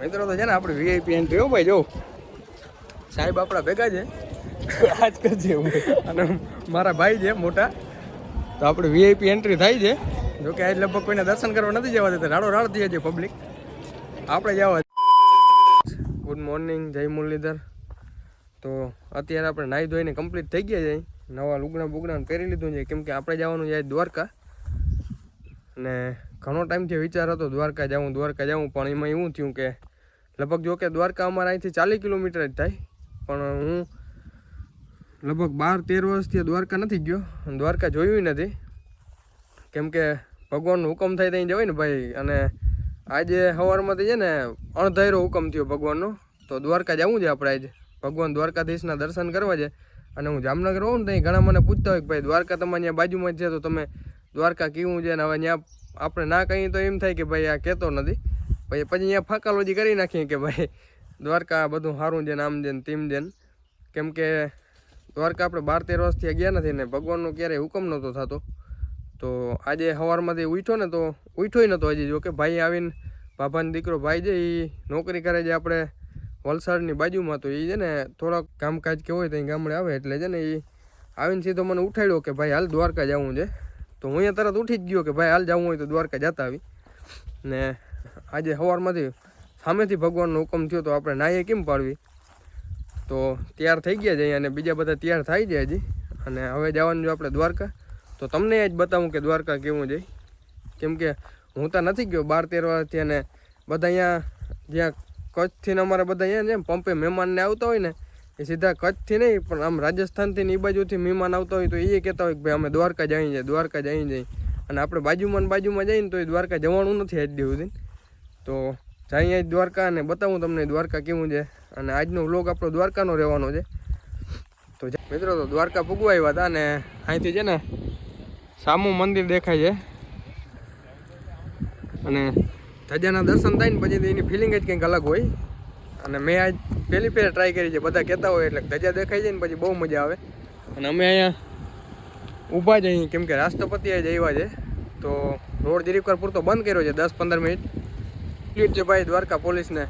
મિત્રો તો છે ને આપણે વીઆઈપી એન્ટ્રી હો ભાઈ જો. સાહેબ આપણા ભેગા છે. આજ કરજે હું. અને મારા ભાઈ છે મોટા. તો આપણે વીઆઈપી એન્ટ્રી થાય છે. જો કે આજ લગભગ કોઈને દર્શન કરવા નથી જવા દેતા. રાડો રાડ થઈ છે પબ્લિક આપણે જવા ગુડ મોર્નિંગ જય મુરલીધર. તો અત્યારે આપણે નાહી ધોઈને કમ્પ્લીટ થઈ ગયા છે નવા લુગણા બુગણા પહેરી લીધું છે. કેમ કે આપણે જવાનું છે દ્વારકા. અને ઘણો ટાઈમથી વિચાર હતો દ્વારકા જાઉં દ્વારકા જાઉં, પણ એમાં એવું થયું કે લગભગ જો કે દ્વારકા અમારા અહીંથી ચાલીસ કિલોમીટર જ થાય. પણ હું લગભગ બાર, તેર વર્ષથી દ્વારકા નથી ગયો. દ્વારકા જોયું નથી. કેમ કે ભગવાનનો હુકમ થાય ત્યાં જવાય ને ભાઈ. અને આજે સવારમાંથી છે ને અણધાર્યો હુકમ થયો ભગવાનનો. તો દ્વારકા જવું છે આપણે આજે. ભગવાન દ્વારકાધીશના દર્શન કરવા છે. અને હું જામનગર હોઉં ને ત્યાં ઘણા મને પૂછતા હોય કે ભાઈ દ્વારકા તમારે ત્યાં બાજુમાં જ છે, તો તમે દ્વારકા કેવું છે ને હવે ત્યાં આપણે ના કહીએ તો એમ થાય કે ભાઈ આ કહેતો નથી. પછી પછી અહીંયા ફાંકાલોજી કરી નાખીએ કે ભાઈ દ્વારકા બધું સારું છે આમ છે ને તેમ છે કેમ કે દ્વારકા આપણે બાર તેર વર્ષથી ગયા નથી ને ભગવાનનો ક્યારેય હુકમ નહોતો થતો. તો આજે સવારમાંથી ઉઠ્યો ને તો ઉઠ્યોય નહોતો હજી. જો કે ભાઈ આવીને બાપાનો દીકરો ભાઈ છે એ નોકરી કરે છે આપણે વલસાડની બાજુમાં. તો એ છે ને થોડાક કામકાજ કે હોય તો અહીં ગામડે આવે એટલે છે ને એ આવીને સીધો મને ઉઠાડ્યો કે ભાઈ હાલ દ્વારકા જવું છે. તો હું અહીંયા તરત ઉઠી જ ગયો કે ભાઈ હાલ જવું હોય તો દ્વારકા જતા આવી. ને આજે સવારમાંથી સામેથી ભગવાનનો હુકમ થયો તો આપણે નાહીએ કેમ પાડવી? તો તૈયાર થઈ ગયા છે અને બીજા બધા તૈયાર થાય છે હજી. અને હવે જવાનું જો આપણે દ્વારકા. તો તમને જ બતાવું કે દ્વારકા કેવું જાય કેમ કે હું તો નથી ગયો બાર તેર વર્ષથી અને બધા અહીંયા જ્યાં કચ્છથી અમારા બધા અહીંયા જેમ પંપે મહેમાનને આવતા હોય ને એ સીધા કચ્છથી નહીં, પણ આમ રાજસ્થાનથી ને એ બાજુથી મહેમાન આવતા હોય તો એ કહેતા હોય કે ભાઈ અમે દ્વારકા જઈ જાય દ્વારકા જઈ જાય અને આપણે બાજુમાં ને બાજુમાં જઈને તો એ દ્વારકા જવાનું નથી આજ દી સુધી. તો જઈએ આજ દ્વારકા અને બતાવું તમને દ્વારકા કેવું છે. અને આજનો વ્લોગ આપણો દ્વારકાનો રહેવાનો છે. તો મિત્રો, તો દ્વારકા પૂગવા આવ્યા હતા અને અહીંથી છે ને સામું મંદિર દેખાય છે. અને ધજાના દર્શન થાય ને પછી એની ફિલિંગ જ કંઈક અલગ હોય. અને મેં આજ પહેલી પહેલી ટ્રાય કરી છે. બધા કહેતા હોય એટલે ધજા દેખાઈ જાય ને પછી બહુ મજા આવે. અને અમે અહીંયા ઊભા જ અહીં, કેમ કે રાષ્ટ્રપતિ જ આવ્યા છે. તો રોડ જરીક પૂરતો બંધ કર્યો છે દસ પંદર મિનિટ. સ્પીડ છે ભાઈ દ્વારકા પોલીસને.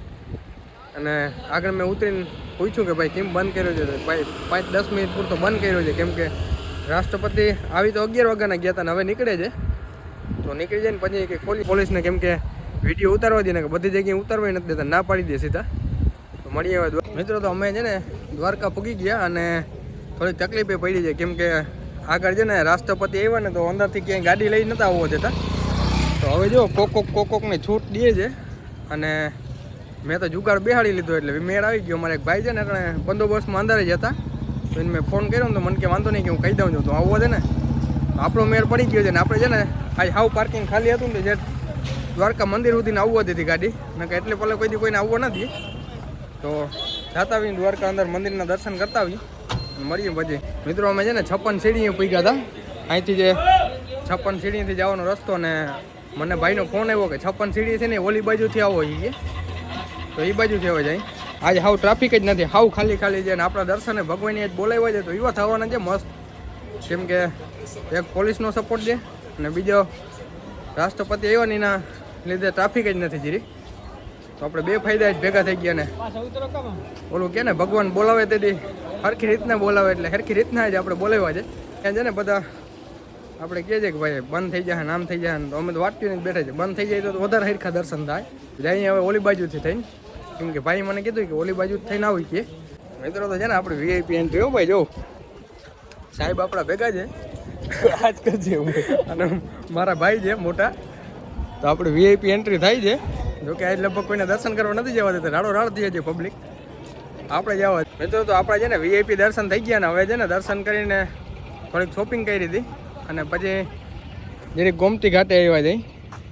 અને આગળ મેં ઉતરીને પૂછ્યું કે ભાઈ કેમ બંધ કર્યો છે? ભાઈ પાંચ દસ મિનિટ પૂરતો બંધ કર્યો છે. કેમ કે રાષ્ટ્રપતિ આવી તો અગિયાર વાગ્યાના ગયા હતા હવે નીકળે છે. તો નીકળી જાય ને પછી કે પોલીસ પોલીસને કેમ કે વીડિયો ઉતારવા દે ને કે બધી જગ્યાએ ઉતારવા નથી દેતા. ના પાડી દે સીધા. મળીએ હવે મિત્રો તો અમે છે ને દ્વારકા પૂગી ગયા અને થોડીક તકલીફે પડી છે. કેમ કે આગળ છે ને રાષ્ટ્રપતિ આવ્યા ને તો અંદરથી ક્યાંય ગાડી લઈ નતા આવવા જતા તો હવે જો કોક કોક કોક કોકને છૂટ દે છે અને મેં તો જુગાડ બેહાડી લીધો એટલે મેળ આવી ગયો. મારે એક ભાઈ છે ને એટલે બંદોબસ્તમાં અંદર જ હતા. તો એને મેં ફોન કર્યો ને તો મને કે વાંધો નહીં કે હું કહી દઉં છું. તો આવવો છે ને. આપણો મેળ પડી ગયો છે ને આપણે છે ને આ હાવ પાર્કિંગ ખાલી હતું ને જે દ્વારકા મંદિર સુધીને આવવું હતી ગાડી. ને એટલે પહેલાં કોઈ દી કોઈને આવવો નથી. તો જાતા આવીને દ્વારકા અંદર મંદિરના દર્શન કરતા આવી મળીએ પછી મિત્રો, અમે છે ને છપ્પન સીડીએ પૂગ્યા હતા. અહીંથી જે છપ્પન સીડીથી જવાનો રસ્તો ને મને ભાઈનો ફોન આવ્યો કે છપ્પન સીડી છે ને ઓલી બાજુથી આવો એ તો એ બાજુથી આવે જાય. આજે હાવ ટ્રાફિક જ નથી, હાવ ખાલી ખાલી છે ને આપણા દર્શને ભગવાનને જ બોલાવ્યા છે, તો એવા થવાના છે મસ્ત. કેમ કે એક પોલીસનો સપોર્ટ છે અને બીજો રાષ્ટ્રપતિ આવ્યો ને એના લીધે ટ્રાફિક જ નથી જીરી. તો આપણે બે ફાયદા જ ભેગા થઈ ગયા ને. ઓલું કે ને ભગવાન બોલાવે તેથી સરખી રીતના બોલાવે એટલે સરખી રીતના જ આપણે બોલાવ્યા છે. ત્યાં છે ને બધા આપણે કહે છે કે ભાઈ બંધ થઈ જાય નામ થઈ જાય તો અમે તો વાટક્યું બેઠા છે. બંધ થઈ જાય તો વધારે હરખા દર્શન થાય. જઈએ હવે ઓલી બાજુથી થઈને કેમ કે ભાઈ મને કીધું કે ઓલી બાજુ થઈને આવી કે. મિત્રો તો છે ને આપણે વીઆઈપી એન્ટ્રી હો ભાઈ જો. સાહેબ આપણા ભેગા છે. આજ કરજે અને મારા ભાઈ છે મોટા. તો આપણે વીઆઈપી એન્ટ્રી થાય છે. જો કે આજ લગભગ કોઈને દર્શન કરવા નથી જવા દેતા, રાડો રાડ થઈ જાય પબ્લિક આપણે જવા મિત્રો તો આપણે છે ને વીઆઈપી દર્શન થઈ ગયા ને હવે છે ને દર્શન કરીને થોડીક શોપિંગ કરી હતી અને પછી જરીક ગોમતી ઘાટે આવ્યા જઈ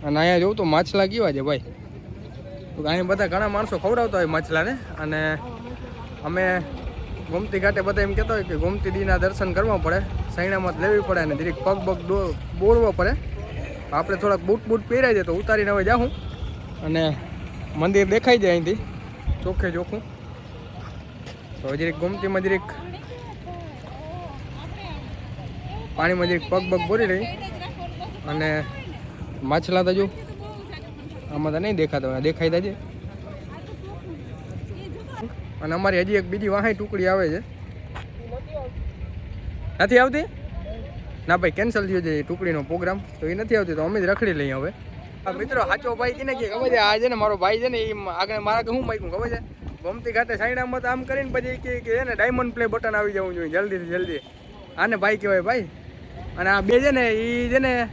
અને અહીંયા જોઉં તો માછલા કેવા છે ભાઈ. તો અહીંયા બધા ઘણા માણસો ખવડાવતા હોય માછલાને. અને અમે ગોમતી ઘાટે બધા એમ કહેતા હોય કે ગોમતી દીના દર્શન કરવા પડે. સૈણામાં લેવી પડે અને જરીક પગ પગ બોળવો પડે. આપણે થોડાક બૂટ બૂટ પહેરાય છે તો ઉતારીને હવે જાઉં અને મંદિર દેખાઈ જાય અહીંથી. ચોખ્ખે ચોખ્ખું. તો હજરીક ગોમતીમાં મજરીક પાણીમાં મજરીક પગ પગ ભરી રહી. અને માછલા તજુ આમાં તો નહીં દેખાતા દેખાઈ દાજે અને અમારી હજી એક બીજી વાહાઈ ટુકડી આવે છે. નથી આવતી? ના ભાઈ કેન્સલ થયો છે ટુકડીનો પ્રોગ્રામ તો એ નથી આવતી, તો અમે જ રખડી લઈએ હવે. મિત્રો સાચો ભાઈ કીને કે, ખબર છે, આ છે ને મારો ભાઈ છે ને, એ આગળ મારા કે હું માગ્યું, ખબર છે? ગમતી ઘાટે સાઈડામાં તો આમ કરીને પછી કે કે ને ડાયમંડ પ્લે બટન આવી જવું જોઈએ, જલ્દીથી, જલ્દી. આને ભાઈ કહેવાય ભાઈ. અને આ બે છે ને એ છે ને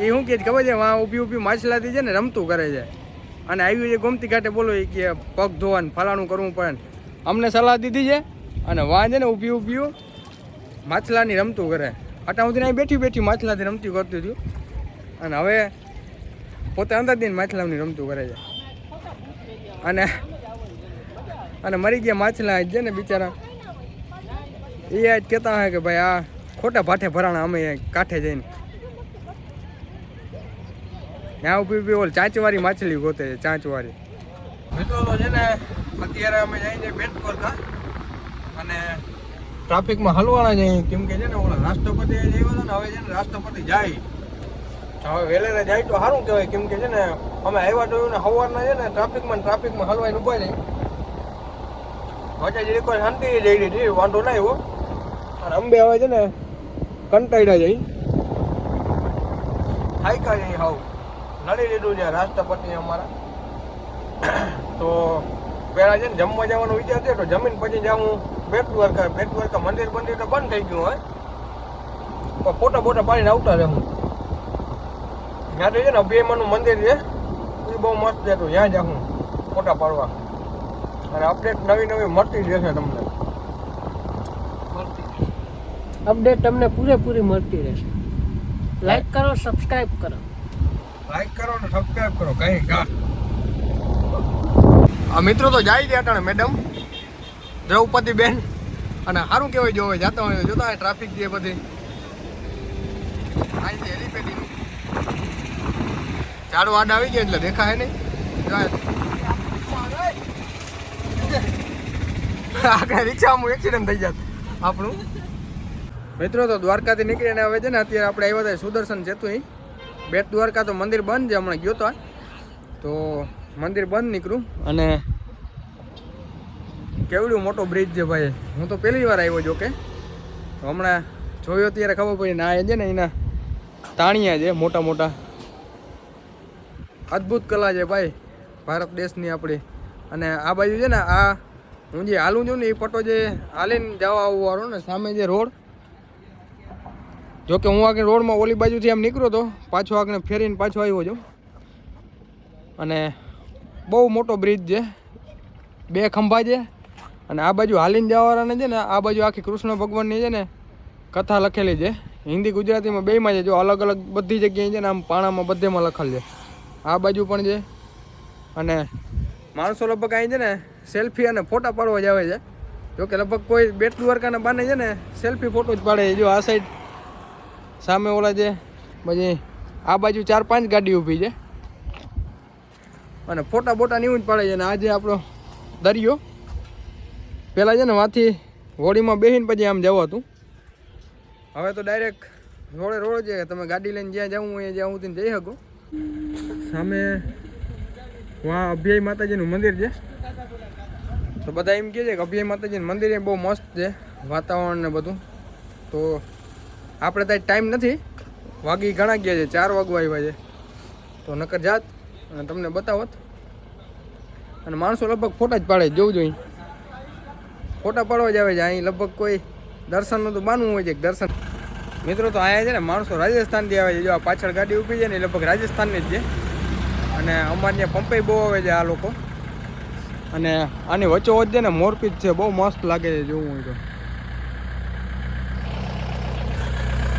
એ શું છે, ખબર છે, વાં ઊભી ઊભી માછલાથી છે ને રમતું કરે છે. અને આવ્યું છે ગોમતી ઘાટે બોલો એ કે પગ ધોવાનું, ફલાણું કરવું પડે અમને સલાહ દીધી છે, અને વાં છે ને, ઊભી ઊભી માછલાની રમતું કરે. આટલા સુધી બેઠી બેઠી માછલાથી રમતી કરતી હતી. અને હવે પોતે અંદર દિન માછલાની રમતું કરે છે. અને અને મરી ગયા માછલા જ છે ને બિચારા. એ આજ કહેતા હોય કે ભાઈ આ ખોટા ભાઠે ભરાણા અમે કાંઠે જઈને. ત્યાં ઊભી ઊભી ઓલ ચાંચવાળી માછલી ગોતે છે ચાંચવાળી મિત્રો, તો છે ને અત્યારે અમે જઈને બેટ કરતા અને ટ્રાફિકમાં હલવાના જઈએ કેમ કે છે ને ઓલા રાષ્ટ્રપતિ આવ્યા ને, હવે છે ને રાષ્ટ્રપતિ જાય. હવે વેલેરા જાય તો સારું કહેવાય, કેમ કે છે ને, અમે આવ્યા તો ને સવારના છે ને, ટ્રાફિકમાં ટ્રાફિકમાં હલવાઈને ઊભા રહી. વચ્ચે જરી શાંતિ જઈ રહી વાંધો ના આવ્યો. અને અંબે હવે છે ને, કંટાળ્યા જઈ થાયકા જઈ હાવ. લડી લીધું છે રાષ્ટ્રપતિ અમારા. તો પહેલાં છે ને જમવા જવાનો વિચાર છે, તો જમીન પછી જાઉં બેટ દ્વારકા બેટ દ્વારકા મંદિર મંદિર તો બંધ થઈ ગયું હોય. પણ ફોટા ફોટા પાડીને આવતા રહે. હું ત્યાં છે ને અભિયમાનું મંદિર છે એ બહુ મસ્ત છે તો ત્યાં હું ફોટા પાડવા. અને અપડેટ નવી નવી મળતી જ રહેશે તમને. અપડેટ તમને પૂરેપૂરી મળતી રહેશે. લાઈક કરો સબસ્ક્રાઇબ કરો. લાઈક કરો ને સબસ્ક્રાઇબ કરો કઈ કા આ મિત્રો તો જાય છે અટાણે મેડમ દ્રૌપદી બેન. અને સારું કહેવાય જો હવે જાતા હોય તો જોતા હોય ટ્રાફિક જે બધી. આવી ઝાડુ આડા આવી ગયા એટલે દેખાય નહીં. આગળ રિક્ષામાં એક્સિડન્ટ થઈ જાત આપણું. મિત્રો, તો દ્વારકાથી નીકળીને હવે છે ને અત્યારે આપણે આવ્યા હતા સુદર્શન સેતુ બેટ દ્વારકા તો મંદિર બંધ છે, હમણાં ગયો તો તો મંદિર બંધ નીકળું અને કેવડું મોટો બ્રિજ છે ભાઈ. હું તો પહેલી વાર આવ્યો જો કે હમણાં જોયો ત્યારે ખબર પડી ના એ છે ને એના તાણિયા છે, મોટા મોટા. અદ્ભુત કલા છે ભાઈ, ભારત દેશની આપણી. અને આ બાજુ છે ને, આ હું જે હાલું છું ને, એ પટો જે હાલીને જવા આવવાનો ને, સામે જે રોડ. જોકે હું આગળ રોડમાં ઓલી બાજુથી આમ નીકળ્યો તો, પાછો આગળ ફેરીને પાછો આવ્યો છું. અને બહુ મોટો બ્રિજ છે, બે ખંભા છે. અને આ બાજુ હાલીને જવાવાળાને છે ને, આ બાજુ આખી કૃષ્ણ ભગવાનની છે ને, કથા લખેલી છે. હિન્દી ગુજરાતીમાં બેયમાં છે, જો અલગ અલગ બધી જગ્યાએ છે ને, આમ પાણામાં બધેમાં લખેલ છે. આ બાજુ પણ છે. અને માણસો લગભગ અહીં છે ને સેલ્ફી અને ફોટા પાડવા જ આવે છે. જો કે લગભગ કોઈ બેટ દ્વારકાના બાને છે ને સેલ્ફી ફોટો જ પાડે જો આ સાઈડ સામે ઓલા છે પછી આ બાજુ ચાર પાંચ ગાડી ઊભી છે. અને ફોટા બોટા એવું જ પાડે છે. અને આજે આપણો દરિયો પહેલાં છે ને વાથી હોળીમાં બેસીને પછી આમ જવું હતું. હવે તો ડાયરેક્ટ રોડે રોડ છે. તમે ગાડી લઈને જ્યાં જવું હોય જ્યાં સુધી જઈ શકો. સામે વાં અભ્યાય માતાજીનું મંદિર છે. તો બધા એમ કહે છે કે અભ્યાય માતાજીનું મંદિર એ બહુ મસ્ત છે, વાતાવરણ ને બધું. તો આપણે ત્યાં ટાઈમ નથી. વાગી ઘણા ગયા છે, ચાર વાગવા આવ્યા છે. તો નકર જાત અને તમને બતાવત. અને માણસો લગભગ ફોટા જ પાડે જોવું જોઈએ. ફોટા પાડવા જ આવે છે, અહીં લગભગ કોઈ દર્શનનું તો બાનું હોય છે દર્શન. મિત્રો, તો અહીંયા છે ને માણસો રાજસ્થાનથી આવે છે. જો આ પાછળ ગાડી ઊભી છે ને લગભગ રાજસ્થાનની જ છે. અને અમારે ત્યાં પંપાઈ બહુ આવે છે આ લોકો. અને આની વચ્ચો વચ્ચે ને મોરપીચ છે, બહુ મસ્ત લાગે છે જોવું હોય તો.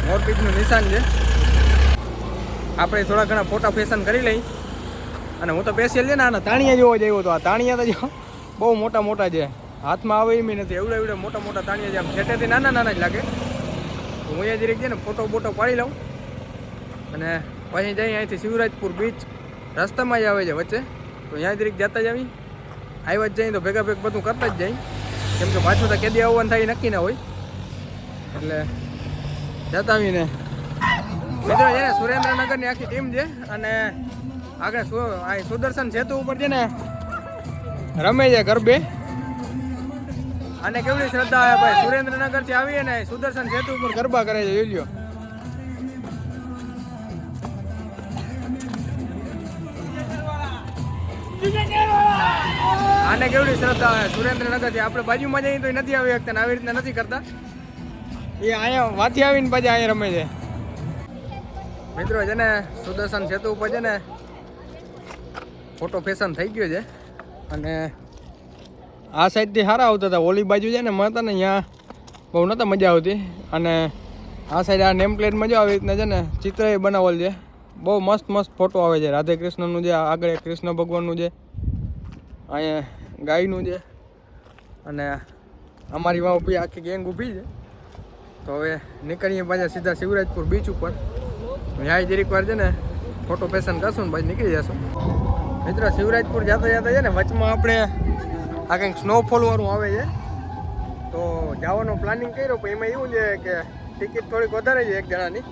મોરપીચનું નિશાન છે. આપણે થોડા ઘણા ફોટા ફેશન કરી લઈ. અને હું તો પેશિયલ છે ને, આના તાણિયા જોવા જયો તો આ તાણિયા તો જો, બહુ મોટા મોટા છે. હાથમાં આવે એમ નથી. એવડા એવડા મોટા મોટા તાણિયા છે. આમ છેટેથી નાના નાના જ લાગે. હું અહીંયા જરીક છે ને ફોટો બોટો પાડી લઉં. અને પછી જઈ અહીંથી શિવરાજપુર બીચ રસ્તામાં જ આવે છે વચ્ચે. તો ત્યાં જરીક જતા જ આવી. આવ્યા જ જઈએ તો ભેગા ભેગ બધું કરતા જ જાય કેમ કે પાછું તો કેદી આવવાનું થાય નક્કી ના હોય. એટલે જતા આવીને. મિત્રો, છે ને સુરેન્દ્રનગરની આખી ટીમ છે અને આગળ સુદર્શન સેતુ ઉપર છે ને રમે છે ગરબે આને કેવડી શ્રદ્ધા આવે ભાઈ? સુરેન્દ્રનગરથી આવીએ ને સુદર્શન સેતુ ઉપર ગરબા કરે છે, જોઈ આને કેવડી શ્રદ્ધા આવે સુરેન્દ્રનગરથી આપણે બાજુમાં જઈએ તો નથી આવી શકતા આવી રીતના નથી કરતા. એ અહીંયા વાથી આવીને પછી અહીંયા રમે છે. મિત્રો, છે ને, સુદર્શન સેતુ ઉપર છે ને, ફોટો ફેશન થઈ ગયો છે. અને આ સાઈડથી સારા આવતા હતા. ઓલી બાજુ છે ને મળતા ને અહીંયા બહુ નહોતા મજા આવતી. અને આ સાઈડ આ નેમ પ્લેટ મજા આવી રીતના છે ને, ચિત્ર એ બનાવેલ છે. બહુ મસ્ત મસ્ત ફોટો આવે છે. રાધે કૃષ્ણનું છે આગળ કૃષ્ણ ભગવાનનું છે અહીંયા ગાયનું છે અને અમારી વાવ બી આખી ગેંગ ઊભી છે. તો હવે નીકળીએ પાછા સીધા શિવરાજપુર બીચ ઉપર. ત્યાં જરીક વાર છે ને ફોટો પેશન કરશું ને, પછી નીકળી જશું. મિત્રો, શિવરાજપુર જતા જતા છે ને, વચમાં આપણે આ કંઈક સ્નોફોલ વાળું આવે છે. તો જવાનો પ્લાનિંગ કર્યો, પણ એમાં એવું છે કે ટિકિટ થોડીક વધારે છે એક જણાની.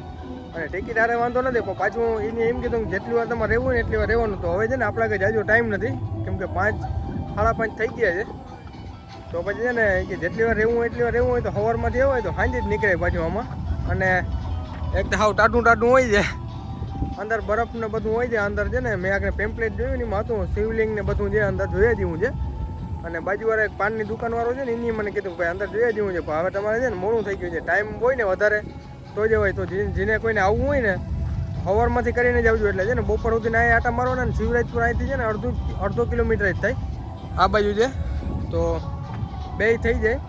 અને ટિકિટ આરે વાંધો નથી, પણ પાછું એને એમ કીધું જેટલી વાર તમારે રહેવું ને એટલી વાર રહેવાનું. તો હવે છે ને આપણા કંઈ જાજો ટાઈમ નથી, કેમ કે પાંચ, સાડા પાંચ થઈ ગયા છે. તો પછી છે ને કે જેટલી વાર રહેવું એટલી વાર રહેવું હોય તો સવારમાંથી એવું હોય તો સાંજે જ નીકળે પાછું આમાં. અને એક તો હાવ ટાટું ટાટું હોય છે. અંદર બરફ ને બધું હોય છે, અંદર છે ને મેં આગળ પેમ્પલેટ જોયું ને એમાં હતું, શિવલિંગ ને બધું જે અંદર જોયા જેવું છે. અને બાજુવાળા એક પાનની દુકાનવાળો છે ને, એની મને કીધું ભાઈ અંદર જોયા દેવું છે. હવે તમારે છે ને મોડું થઈ ગયું છે. ટાઈમ હોય ને વધારે, તો જ હોય. તો જેને કોઈને આવવું હોય ને સવારમાંથી કરીને જ એટલે છે ને બપોર સુધી અહીંયા આટા મારવાના ને શિવરાજપુર અહીંથી છે ને અડધું અડધો કિલોમીટર જ થાય આ બાજુ છે. તો બે થઈ જાય.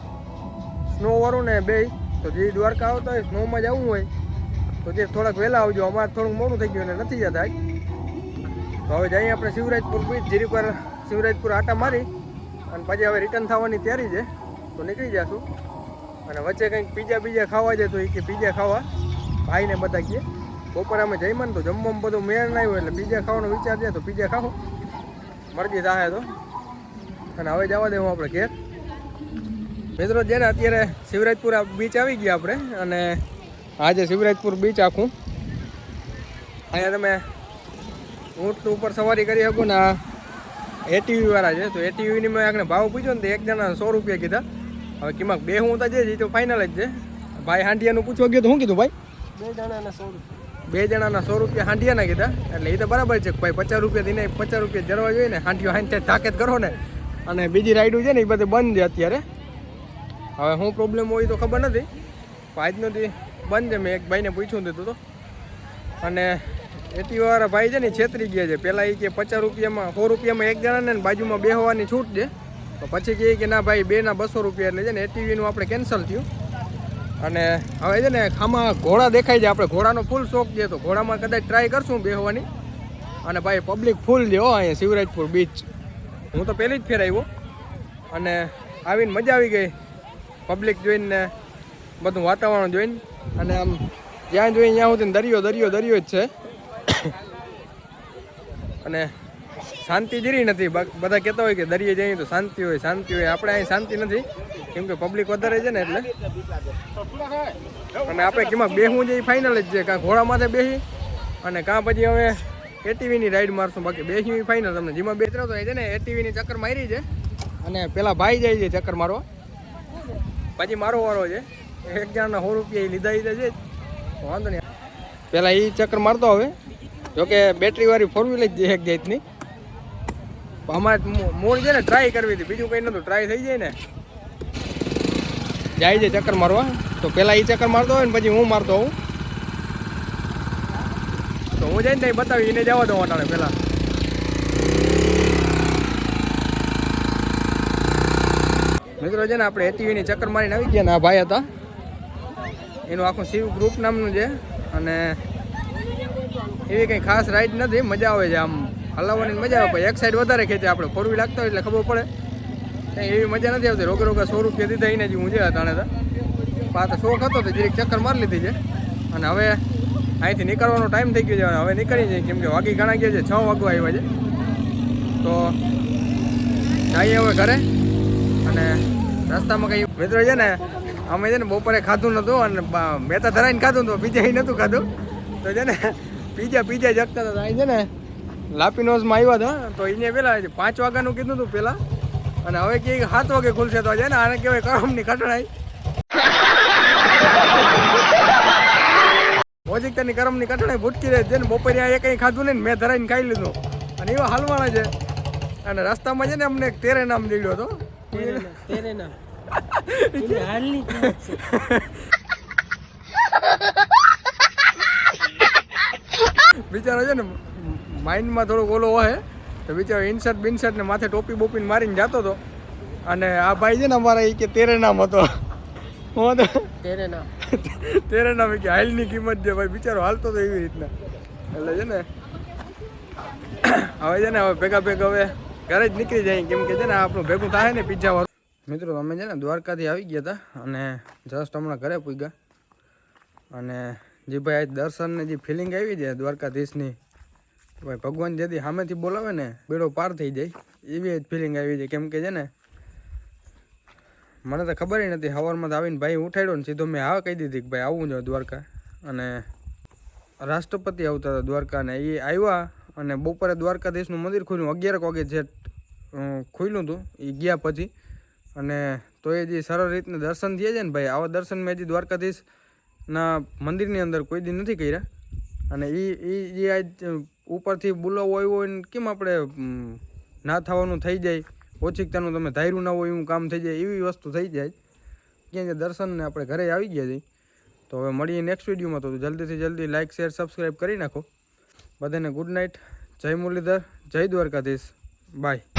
સ્નોવાળું ને બે. તો જે દ્વારકા આવતા હોય, સ્નોમાં જવું હોય. તો જે થોડાક વહેલા આવજો. અમારે થોડુંક મોડું થઈ ગયું એટલે નથી જતા. તો હવે જઈએ આપણે શિવરાજપુર બીચ. જીરીપર વાર શિવરાજપુર આટા મારી. અને પછી હવે રિટર્ન થવાની તૈયારી છે, તો નીકળી જશું. અને વચ્ચે કંઈક પીઝા બીજા ખાવા છે, તો એ કે પીઝા ખાવા. ભાઈને બધા કહે બપોરે અમે જઈમાં તો જમવામાં બધું મેળ ના આવ્યું એટલે પીઝા ખાવાનો વિચાર છે, તો પીઝા ખાવો મરજી થાય તો. અને હવે જવા દેવું આપણે ઘેર. મિત્રો છે ને અત્યારે શિવરાજપુર બીચ આવી ગયા આપણે, અને આજે શિવરાજપુર બીચ આખું. અહીંયા તમે ઊંટ ઉપર સવારી કરી શકો ને એટીવી વાળા છે તો એટીવીની મેં આગળ ભાવ પૂછ્યો ને તો એક જણા સો રૂપિયા કીધા. હવે કિંમત બે હું તો જે તો ફાઇનલ જ છે. ભાઈ હાંડિયાનું પૂછવા ગયો તો શું કીધું ભાઈ? બે જણાના સો રૂપિયા. બે જણાના સો રૂપિયા હાંડિયાના કીધા એટલે એ તો બરાબર છે ભાઈ પચાસ રૂપિયા દીને પચાસ રૂપિયા જરવા જોઈએ ને હાંડિયો હાંડે તાકેત કરો ને. અને બીજી રાઈડું છે ને એ બધી બંધ છે અત્યારે. હવે શું પ્રોબ્લેમ હોય તો ખબર નથી. આજનો દી બંધ છે મેં એક ભાઈને પૂછ્યું દીધું તો. અને એટી વાળા ભાઈ છે ને છેતરી ગયા છે. પહેલાં એ કે પચાસ રૂપિયામાં, સો રૂપિયામાં એક જણાને ને બાજુમાં બેહવાની છૂટ છે. તો પછી કહે કે ના ભાઈ, બેના બસો રૂપિયા એટલે છે ને એટીવીનું આપણે કેન્સલ થયું. અને હવે છે ને આમાં ઘોડા દેખાય છે. આપણે ઘોડાનો ફૂલ શોખ છે. તો ઘોડામાં કદાચ ટ્રાય કરશું બેહવાની. અને ભાઈ પબ્લિક ફૂલ છે હો અહીંયા શિવરાજપુર બીચ હું તો પહેલી જ ફેર અને આવીને મજા આવી ગઈ. પબ્લિક જોઈને બધું વાતાવરણ જોઈને. અને આમ જ્યાં જોઈએ ત્યાં સુધી દરિયો દરિયો દરિયો જ છે. અને શાંતિ જરી નથી. બધા કહેતા હોય કે દરિયે જઈએ તો શાંતિ હોય શાંતિ હોય. આપણે અહીં શાંતિ નથી. કેમ કે પબ્લિક વધારે છે ને એટલે. અને આપણે કેમાં બેહવું છે ફાઇનલ જ છે. કાં ઘોડા માથે બેસી અને કાં પછી હવે એટીવીની રાઈડ મારશું. બાકી બેસી ફાઇનલ તમને. જેમાં બે ત્રણ તો છે ને એટીવીની ચક્કર મારી છે. અને પેલા ભાઈ જાય છે ચક્કર મારવા. પછી મારો વારો છે. એક જણાના સો રૂપિયા એ લીધા લીધા છે. વાંધો નહીં. પેલા એ ચક્કર મારતો હવે. જોકે બેટરી વાળી ફોર વ્હીલર જ એક જાતની અમારે મૂળ છે ને ટ્રાય કરવી હતી. બીજું કંઈ નતું ટ્રાય થઈ જાય ને. જાય છે ચક્કર મારવા. તો પેલા એ ચક્કર મારતો હોય ને પછી હું મારતો હોઉં. તો હું જઈને ત્યાં બતાવી એને જવા દઉં અટાણે પેલા. મિત્રો છે ને, આપણે એટીવીની ચક્કર મારીને આવી ગયા ને આ ભાઈ હતા. એનું આખું શિવ ગ્રુપ નામનું છે. અને એવી કંઈ ખાસ રાઈડ નથી. મજા આવે છે આમ હલાવવાની મજા આવે, પણ એક સાઈડ વધારે ખેંચે આપણે. ફોર વ્હીલ લાગતા હોય એટલે ખબર પડે. કંઈ એવી મજા નથી આવતી. રોગે રોગા સો રૂપિયા દીધા એને જ હું જે તાણે હતા પા તો શોખ હતો તો જરીક ચક્કર મારી લીધી છે. અને હવે અહીંથી નીકળવાનો ટાઈમ થઈ ગયો છે. હવે નીકળી જઈએ. કેમ કે વાગી ઘણા ગયા છે. છ વાગવા આવ્યા છે. તો જઈએ હવે ઘરે. અને રસ્તામાં કંઈ મિત્રો છે ને, અમે છે ને બપોરે ખાધું નહોતું અને મેં તો ધરાઈને ખાધું તો બીજા નહોતું ખાધું. તો છે ને પીઝા પીજા જગતા હતા. અહીં છે ને લાપીનોઝમાં આવ્યા હતા, તો એને પેલા પાંચ વાગ્યાનું કીધું હતું પહેલાં અને હવે કે સાત વાગે ખુલશે તો છે ને, આને કહેવાય કરમની કટણાઈ ઓજિકતાની કરમની કટણાઈ ભૂટકી રહે છે ને, બપોરે આ કંઈ ખાધું નહીં મેં ધરાઈને ખાઈ લીધું. અને એવા હાલવાના છે. અને રસ્તામાં છે ને, અમને એક તેરે નામ નીકળ્યો હતો. તેરે ના તેરે ના એની હાલની કિંમત છે બિચારો છે ને માઇન્ડમાં થોડોક ઓલો હોય તો બિચારો ઇન્સર્ટ બિન્સર્ટ ને માથે ટોપી બોપીને મારીને જતો હતો અને આ ભાઈ છે ને અમારા એ કે તેરે નામ હતો. હું તો તેરે નામ. તેરે નામ કે હાલની કિંમત છે ભાઈ બિચારો હાલતો હતો એવી રીતના. એટલે છે ને હવે છે ને હવે ભેગા ભેગા હવે ઘરે જ નીકળી જાય કેમ કે છે ને આપણું ભેગું થાય ને પીઝા વાળું. મિત્રો અમે છે ને દ્વારકાથી આવી ગયા હતા અને જસ્ટ હમણાં ઘરે પૂગ્યા. અને જે ભાઈ દર્શનની જે ફિલિંગ આવી છે દ્વારકાધીશની, ભાઈ, ભગવાન જેથી સામેથી બોલાવે ને, બેડો પાર થઈ જાય. એવી જ ફિલિંગ આવી છે. કેમ કે છે ને, મને તો ખબર નથી સવારમાં તો આવીને ભાઈ ઉઠાડ્યો ને સીધો મેં હા કહી દીધી કે ભાઈ આવું છે દ્વારકા. અને રાષ્ટ્રપતિ આવતા હતા દ્વારકા ને એ આવ્યા અને બપોરે દ્વારકાધીશનું મંદિર ખુલ્યું અગિયાર વાગે જે ખુલ્યું હતું. એ ગયા પછી. અને તો એ જે સરળ રીતના દર્શન થયા છે ને ભાઈ, આવા દર્શન મેં હજી દ્વારકાધીશના મંદિરની અંદર કોઈ દી નથી કર્યા. અને એ એ જે આ ઉપરથી બોલાવો આવ્યો હોય ને કેમ આપણે ના થવાનું થઈ જાય? ઓછીકતાનું તમે ધાર્યું ના હોય એવું કામ થઈ જાય, એવી વસ્તુ થઈ જાય. ક્યાં જે દર્શનને આપણે ઘરે આવી ગયા છીએ. તો હવે મળીએ નેક્સ્ટ વિડીયોમાં. તો જલ્દીથી જલ્દી લાઇક શેર સબસ્ક્રાઈબ કરી નાખો. બધાને ગુડ નાઇટ જય મુરલીધર, જય દ્વારકાધીશ. બાય